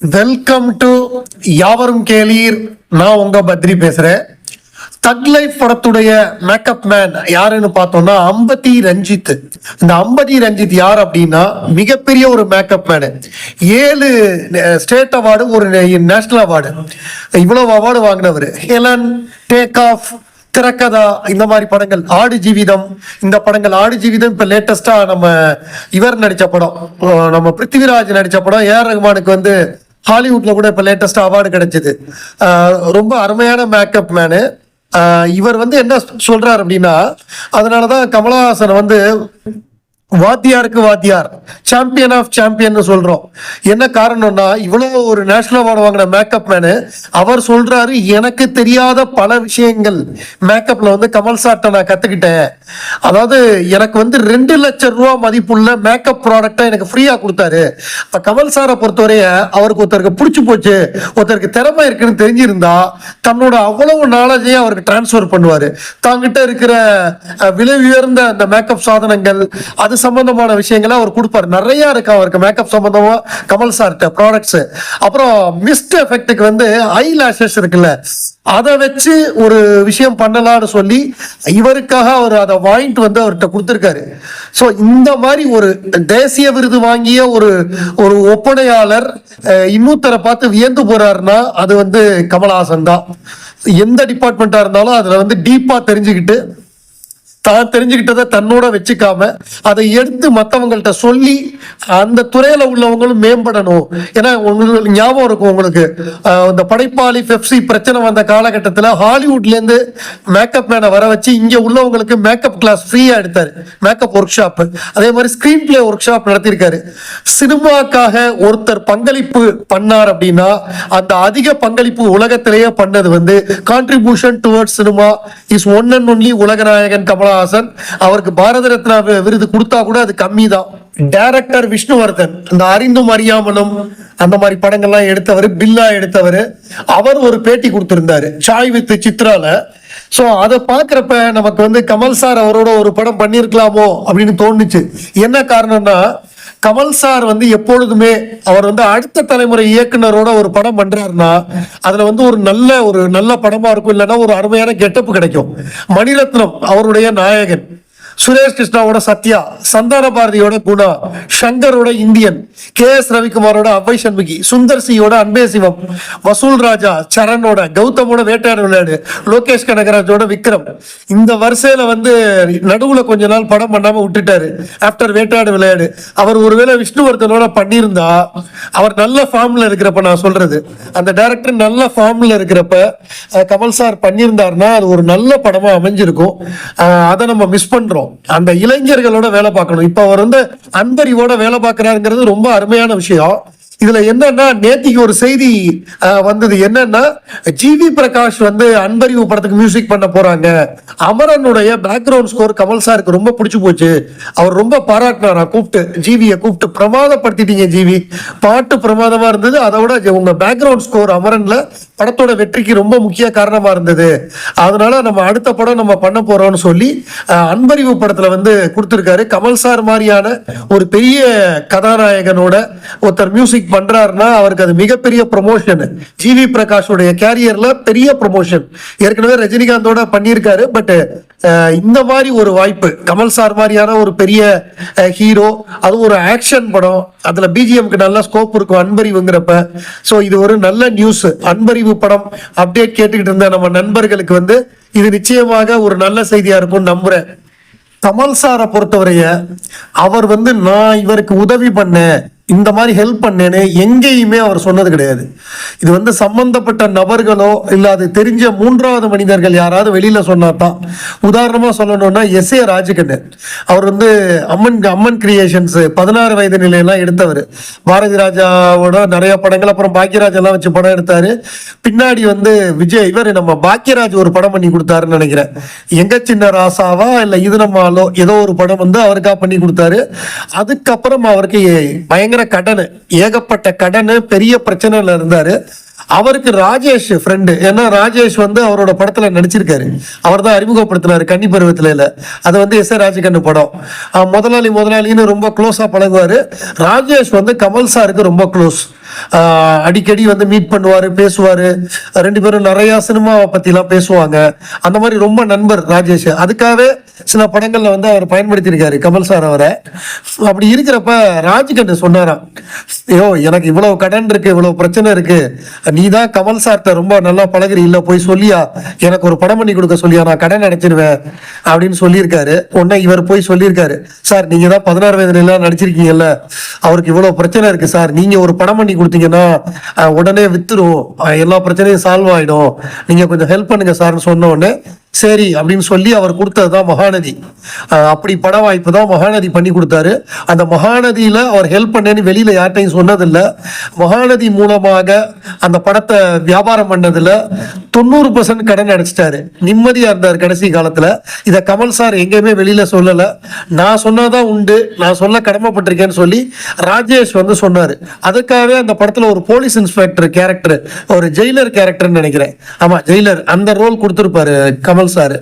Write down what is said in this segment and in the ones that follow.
Welcome to யாவரும் கேளீர். நான் உங்க பத்ரி பேசுறேன். தக் லைஃப் படத்துடைய மேக்கப் மேன் யாருன்னு பார்த்தோம்னா அம்பதி ரஞ்சித். இந்த அம்பதி ரஞ்சித் யார் அப்படின்னா மிகப்பெரிய ஒரு மேக்கப் மேனு ஏழு ஸ்டேட் அவார்டு ஒரு நேஷனல் அவார்டு இவ்வளவு அவார்டு வாங்கினவர். ஹெலன் டேக் ஆஃப் திரக்கதா இந்த மாதிரி படங்கள். ஆடு ஜீவிதம் இந்த படங்கள். ஆடு ஜீவிதம் இப்போ லேட்டஸ்டா நம்ம இவர் நடித்த படம். நம்ம பிருத்திவிராஜ் நடித்த படம். ஏஆர் ரஹ்மானுக்கு வந்து ஹாலிவுட்ல கூட இப்ப லேட்டஸ்ட் அவார்டு கிடைச்சது. ரொம்ப அருமையான மேக்கப் மேனு இவர் வந்து என்ன சொல்றாரு அப்படின்னா அதனாலதான் கமலஹாசன் வந்து வாத்தியாருக்கு வாத்தியார் சாம்பியன் ஆஃப் சாம்பியன் சொல்றோம். என்ன காரணம்னா இவ்வளவு ஒரு நேஷனல் அவார்டு வாங்கின மேக்கப் மேனு அவர் சொல்றாரு எனக்கு தெரியாத பல விஷயங்கள். மேக்கப்ல வந்து கமல் சார்ட்ட நான் கத்துக்கிட்டேன். அதாவது எனக்கு வந்து ரெண்டு லட்சம் ரூபா மதிப்புள்ள மேக்கப் ப்ராடக்டை எனக்கு ஃப்ரீயா கொடுத்தாரு. இப்ப கமல் சாரை பொறுத்தவரைய அவருக்கு ஒருத்தருக்கு பிடிச்சி போச்சு ஒருத்தருக்கு திறமை இருக்குன்னு தெரிஞ்சிருந்தா தன்னோட அவ்வளவு நாலேஜையும் அவருக்கு டிரான்ஸ்ஃபர் பண்ணுவாரு. தாங்கிட்ட இருக்கிற விலை உயர்ந்த அந்த மேக்கப் சாதனங்கள் அது சம்பந்தமான விஷயங்களை அவர் கொடுப்பாரு. நிறைய இருக்கு அவருக்கு. மேக்கப் சம்பந்தமா கமல் சார்கிட்ட ப்ராடக்ட்ஸ் அப்புறம் மிஸ்ட் எஃபெக்ட்டுக்கு வந்து ஐ லாஷஸ் இருக்குல்ல அதை வச்சு ஒரு விஷயம் பண்ணலாம்னு சொல்லி இவருக்காக அவர் அதை வாங்கிட்டு வந்து அவர்கிட்ட கொடுத்துருக்காரு. ஸோ இந்த மாதிரி ஒரு தேசிய விருது வாங்கிய ஒரு ஒரு ஒப்பனையாளர் இன்னொருத்தரை பார்த்து வியந்து போறாருன்னா அது வந்து கமலஹாசன் தான். எந்த டிபார்ட்மெண்ட்டாக இருந்தாலும் அதில் வந்து டீப்பாக தெரிஞ்சுக்கிட்டு தான் தெரிஞ்சுக்கிட்டதை தன்னோட வச்சுக்காம அதை எடுத்து மற்றவங்கள்ட்ட சொல்லி அந்த துறையில உள்ளவங்களும் மேம்படணும். ஏன்னா உங்களுக்கு ஞாபகம் இருக்கும் உங்களுக்கு. இந்த படைப்பாளி பெப்சி பிரச்சனை வந்த காலகட்டத்தில் ஹாலிவுட்ல இருந்து மேக்கப் மேனை வர வச்சு இங்க உள்ளவங்களுக்கு மேக்கப் கிளாஸ் ஃப்ரீயா எடுத்தார். மேக்கப் ஒர்க் ஷாப் அதே மாதிரி ஸ்க்ரீன் பிளே ஒர்க் ஷாப் நடத்தியிருக்காரு. சினிமாக்காக ஒருத்தர் பங்களிப்பு பண்ணார் அப்படின்னா அந்த அதிக பங்களிப்பு உலகத்திலேயே பண்ணது வந்து contribution towards cinema is one and only Ulaganayagan Kamal Haasan அவருக்கு பாரத ரத்னா விருது கொடுத்தா கூட அது கம்மி தான் டைரக்டர் விஷ்ணுவர்தன் அந்த அறிந்தும் அறியாமலும் அந்த மாதிரி படங்கள்லாம் எடுத்தவர் பில்லா எடுத்தவர் அவர் ஒரு பேட்டி கொடுத்திருந்தாரு சாய் வித் சித்ரால. சோ அதை பார்க்குறப்ப நமக்கு வந்து கமல் சார் அவரோட ஒரு படம் பண்ணியிருக்கலாமோ அப்படின்னு தோணுச்சு. என்ன காரணம்னா கமல் சார் வந்து எப்பொழுதுமே அவர் வந்து அடுத்த தலைமுறை இயக்குனரோட ஒரு படம் பண்றாருன்னா அதுல வந்து ஒரு நல்ல ஒரு நல்ல படமா இருக்கும் இல்லைன்னா ஒரு அருமையான கெட்டப்பு கிடைக்கும். மணிரத்னம் அவருடைய நாயகன். சுரேஷ் கிருஷ்ணாவோட சத்யா சந்தான பாரதியோட குணா சங்கரோட இந்தியன் கே எஸ் ரவிக்குமாரோட அவ்வை சண்முகி சுந்தர் சியோட அன்பே சிவம் வசூல் ராஜா சரணோட கௌதமோட வேட்டையாடு விளையாடு லோகேஷ் கனகராஜோட விக்ரம். இந்த வரிசையில வந்து நடுவுல கொஞ்ச நாள் படம் பண்ணாம விட்டுட்டாரு. ஆஃப்டர் வேட்டையாடு விளையாடு. அவர் ஒருவேளை விஷ்ணுவர்தனோட பண்ணியிருந்தா அவர் நல்ல ஃபார்ம்ல இருக்கிறப்ப நான் சொல்றது. அந்த டேரக்டர் நல்ல ஃபார்ம்ல இருக்கிறப்ப கமல் சார் பண்ணியிருந்தாருன்னா அது ஒரு நல்ல படமா அமைஞ்சிருக்கும். அதை நம்ம மிஸ் பண்றோம். அந்த இளைஞர்களோட வேலை பார்க்கணும். இப்ப அவர் வந்து அன்பறிவோட வேலை பார்க்கறாருங்கிறது ரொம்ப அருமையான விஷயம். இதுல என்னன்னா நேத்திக்கு ஒரு செய்தி அஹ், வந்தது. என்னன்னா ஜிவி பிரகாஷ் வந்து அன்பறிவு படத்துக்கு மியூசிக் பண்ண போறாங்க. அமரனுடைய பேக்ரவுண்ட் ஸ்கோர் கமல் சாருக்கு ரொம்ப பிடிச்சு போச்சு. அவர் ரொம்ப பாராட்டினாரா கூப்பிட்டு ஜிவியை கூப்பிட்டு. பிரமாதப்படுத்திட்டீங்க ஜிவி. பாட்டு பிரமாதமா இருந்தது. அதை விட உங்க பேக்ரவுண்ட் ஸ்கோர் அமரன்ல படத்தோட வெற்றிக்கு ரொம்ப முக்கிய காரணமாக இருந்தது. அதனால நம்ம அடுத்த படம் நம்ம பண்ண போகிறோம்னு சொல்லி அன்பறிவு படத்தில் வந்து கொடுத்துருக்காரு. கமல் சார் மாதிரியான ஒரு பெரிய கதாநாயகனோட ஒருத்தர் மியூசிக் பண்றாருன்னா அவருக்கு அது மிகப்பெரிய ப்ரொமோஷன் ஜிவி பிரகாஷோடைய கேரியரில் பெரிய ப்ரொமோஷன் ஏற்கனவே ரஜினிகாந்தோட பண்ணியிருக்காரு. பட் இந்த மாதிரி ஒரு வாய்ப்பு கமல் சார் மாதிரியான ஒரு பெரிய ஹீரோ அது ஒரு ஆக்ஷன் படம். அதில் பிஜிஎம்க்கு நல்ல ஸ்கோப் இருக்கும் அன்பறிவுங்கிறப்ப. ஸோ இது ஒரு நல்ல நியூஸ் அன்பறிவு படம் அப்டேட் கேட்டுக்கிட்டு இருந்த நம்ம நண்பர்களுக்கு வந்து இது நிச்சயமாக ஒரு நல்ல செய்தியா இருக்கும்னு நம்புறேன். கமல் சாரை பொறுத்தவரைய அவர் வந்து நான் இவருக்கு உதவி பண்ணேன். இந்த மாதிரி ஹெல்ப் பண்ணேன்னு எங்கேயுமே அவர் சொன்னது கிடையாது. இது வந்து சம்பந்தப்பட்ட நபர்களோ இல்லை அது தெரிஞ்ச மூன்றாவது மனிதர்கள் யாராவது வெளியில் சொன்னா தான் உதாரணமாக சொல்லணும்னா எஸ் ஏ ராஜகண்ணன். அவர் வந்து அம்மன் அம்மன் கிரியேஷன்ஸ் பதினாறு வயது நிலையெல்லாம் எடுத்தவர். பாரதி ராஜாவோட நிறைய படங்கள் அப்புறம் பாக்கியராஜெல்லாம் வச்சு படம் எடுத்தார். பின்னாடி வந்து விஜய் இவர் நம்ம பாக்யராஜ் ஒரு படம் பண்ணி கொடுத்தாருன்னு நினைக்கிறேன். எங்க சின்ன ராசாவா இல்லை இது நம்மளோ ஏதோ ஒரு படம் வந்து அவருக்காக பண்ணி கொடுத்தாரு. அதுக்கப்புறம் அவருக்கு பயங்கர கடன் ஏகப்பட்ட கடன் பெரிய பிரச்சனைல இருந்தாரு. அவருக்கு ராஜேஷ் ஃப்ரெண்டு ஏன்னா ராஜேஷ் வந்து அவரோட படத்துல நடிச்சிருக்காரு. அவர் தான் அறிமுகப்படுத்தினாரு கன்னி பருவத்துல இல்ல அது வந்து எஸ் ஏ ராஜகண்ணு படம். முதலாளி முதலாளின்னு ரொம்ப க்ளோஸா பழகுவாரு. ராஜேஷ் வந்து கமல் சாருக்கு ரொம்ப க்ளோஸ் அடிக்கடி வந்து மீட் பண்ணுவாரு பேசுவாரு. ரெண்டு பேரும் நிறைய சினிமாவை பத்திலாம் பேசுவாங்க. அந்த மாதிரி ரொம்ப நண்பர் ராஜேஷ். அதுக்காகவே சில படங்கள்ல வந்து அவர் பயன்படுத்தியிருக்காரு கமல் சார் அவரை. அப்படி இருக்கிறப்ப ராஜ்கண்ட் சொன்னாராம் ஐயோ எனக்கு இவ்வளவு கடன் இருக்கு இவ்வளவு பிரச்சனை இருக்கு. நீ தான் கமல் சார்கிட்ட ரொம்ப நல்லா பழகுறி இல்ல போய் சொல்லியா. எனக்கு ஒரு படம் பண்ணி கொடுக்க சொல்லியா நான் கடன் அடைச்சிருவேன். அப்படின்னு சொல்லியிருக்காரு. உடனே இவர் போய் சொல்லியிருக்காரு சார் நீங்க தான் பதினாறு வயதுல நடிச்சிருக்கீங்கல்ல. அவருக்கு இவ்வளவு பிரச்சனை இருக்கு சார். நீங்க ஒரு படம் பண்ணி கொடுத்தீங்கன்னா உடனே வித்துரும். எல்லா பிரச்சனையும் சால்வ் ஆயிடும். நீங்க கொஞ்சம் ஹெல்ப் பண்ணுங்க சார்னு சொன்ன உடனே சரி அப்படின்னு சொல்லி அவர் கொடுத்தது தான் மகாநதி அப்படி பட வாய்ப்பு தான் மகாநதி பண்ணி கொடுத்தாரு. அந்த மகாநதியில் அவர் ஹெல்ப் பண்ணேன்னு வெளியில யார்ட்டையும் சொன்னதில்ல. மகாநதி மூலமாக அந்த படத்தை வியாபாரம் பண்ணதுல தொண்ணூறு பர்சன்ட் கடன் அடைச்சிட்டாரு. நிம்மதியாக இருந்தார் கடைசி காலத்தில். இதை கமல் சார் எங்கேயுமே வெளியில சொல்லல. நான் சொன்னாதான் உண்டு. நான் சொல்ல கடமைப்பட்டிருக்கேன்னு சொல்லி ராஜேஷ் வந்து சொன்னார். அதுக்காகவே அந்த படத்தில் ஒரு போலீஸ் இன்ஸ்பெக்டர் கேரக்டர் ஒரு ஜெயிலர் கேரக்டர்னு நினைக்கிறேன். ஆமா ஜெயிலர் அந்த ரோல் கொடுத்துருப்பாரு கமல் சார்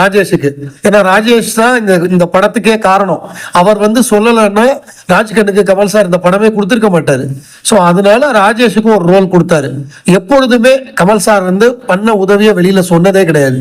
ராஜேஷுக்கு. ஏன்னா ராஜேஷ் தான் இந்த இந்த படத்துக்கே காரணம். அவர் வந்து சொல்லலைன்னா ராஜ்கண்ணுக்கு கமல் சார் இந்த படமே கொடுத்துருக்க மாட்டாரு. ஸோ அதனால ராஜேஷுக்கும் ஒரு ரோல் கொடுத்தாரு. எப்பொழுதுமே கமல் சார் வந்து பண்ண உதவியை வெளியில சொன்னதே கிடையாது.